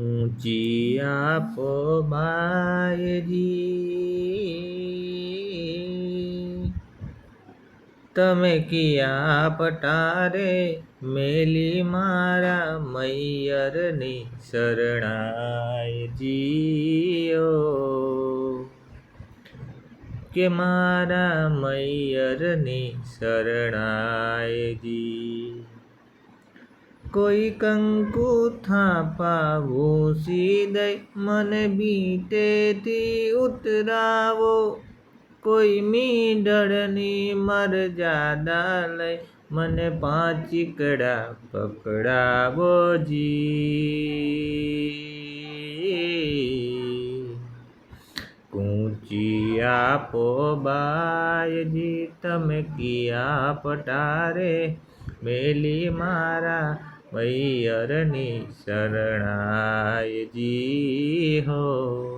ઊંચી આપો બાયજી તમે કિયા પટારે મેલી મારા મૈયરની શરણાયજીઓ. કે મારા મૈયરની શરણાયજી. કોઈ કંકુ થાપા ભૂસી દઈ મને બીટેથી ઉતરાવો. કોઈ મીંઢળની મરજાદા લઈ મને પાંચીકડા પકડાવો જી. કૂંચી આપો બાયજી, તમે કિયા પટારે મેલી મારા મૈયરની શરણાયજી હો